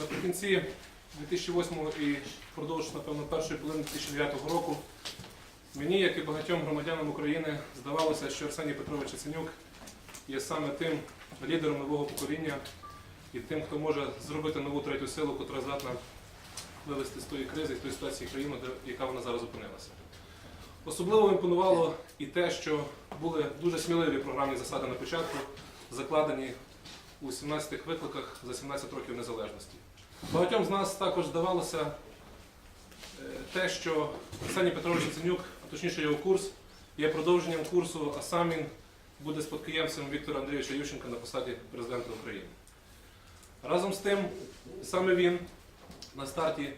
Наприкінці 2008 і впродовж, напевно, першої половини 2009 року мені, як і багатьом громадянам України, здавалося, що Арсеній Петрович Яценюк є саме тим лідером нового покоління і тим, хто може зробити нову третю силу, котра здатна вивести з тої кризи, з тої ситуації країну, де- яка вона зараз опинилася. Особливо імпонувало і те, що були дуже сміливі програмні засади на початку, закладені у 17 викликах за 17 років незалежності. Багатьом з нас також здавалося е, те, що Арсеній Петрович Яценюк, а точніше його курс, є продовженням курсу, а сам він буде спадкоємцем Віктора Андрійовича Ющенка на посаді президента України. Разом з тим, саме він на старті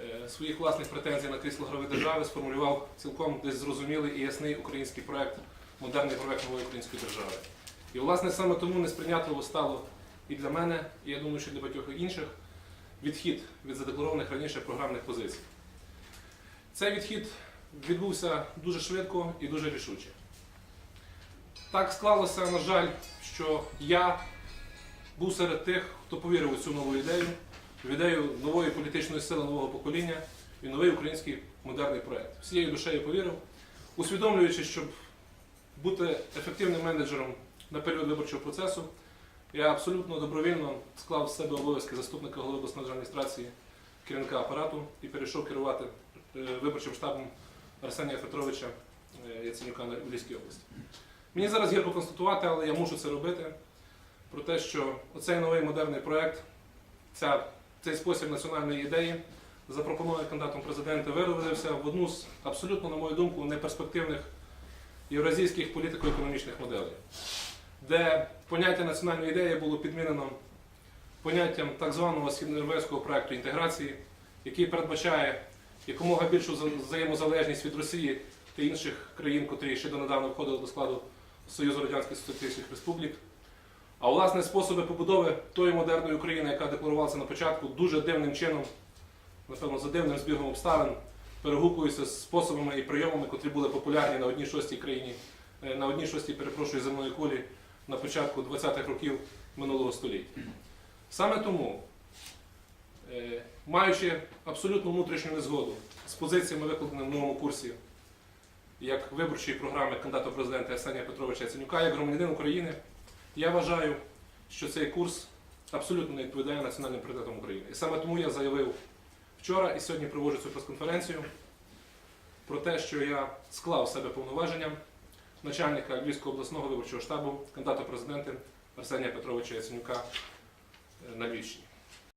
е, своїх власних претензій на крісло глави держави сформулював цілком десь зрозумілий і ясний український проект, модерний проект нової української держави. І, власне, саме тому несприйнятливо стало і для мене, і я думаю, що для багатьох інших відхід від задекларованих раніше програмних позицій. Цей відхід відбувся дуже швидко і дуже рішуче. Так склалося, на жаль, що я був серед тих, хто повірив у цю нову ідею, в ідею нової політичної сили нового покоління і новий український модерний проект. Всією душею повірив, усвідомлюючи, щоб бути ефективним менеджером на період виборчого процесу, я абсолютно добровільно склав з себе обов'язки заступника голови обласної адміністрації, керівника апарату і перейшов керувати е, виборчим штабом Арсенія Петровича е, Яценюка на Львівській області. Мені зараз гірко констатувати, але я мушу це робити. Про те, що оцей новий модерний проект, ця, цей спосіб національної ідеї, запропонований кандидатом президента, виробився в одну з абсолютно, на мою думку, неперспективних євразійських політико-економічних моделей, де поняття національної ідеї було підмінено поняттям так званого східноєвропейського проекту інтеграції, який передбачає якомога більшу взаємозалежність від Росії та інших країн, котрі ще донедавна входили до складу Союзу Радянських Соціалістичних Республік. А власне способи побудови тої модерної України, яка декларувалася на початку, дуже дивним чином, напевно, за дивним збігом обставин, перегукуються з способами і прийомами, котрі були популярні на одній шостій країні, е, на одній шостій, перепрошую, земної кулі на початку 20-х років минулого століття. Саме тому, е, маючи абсолютну внутрішню незгоду з позиціями, викладеними в новому курсі, як виборчої програми кандидата президента Арсенія Петровича Яценюка, як громадянин України, я вважаю, що цей курс абсолютно не відповідає національним пріоритетам України. І саме тому я заявив вчора і сьогодні проводжу цю прес-конференцію про те, що я склав себе повноваження начальника Львівського обласного виборчого штабу, кандидата президента Арсенія Петровича Яценюка е, на Львівщині.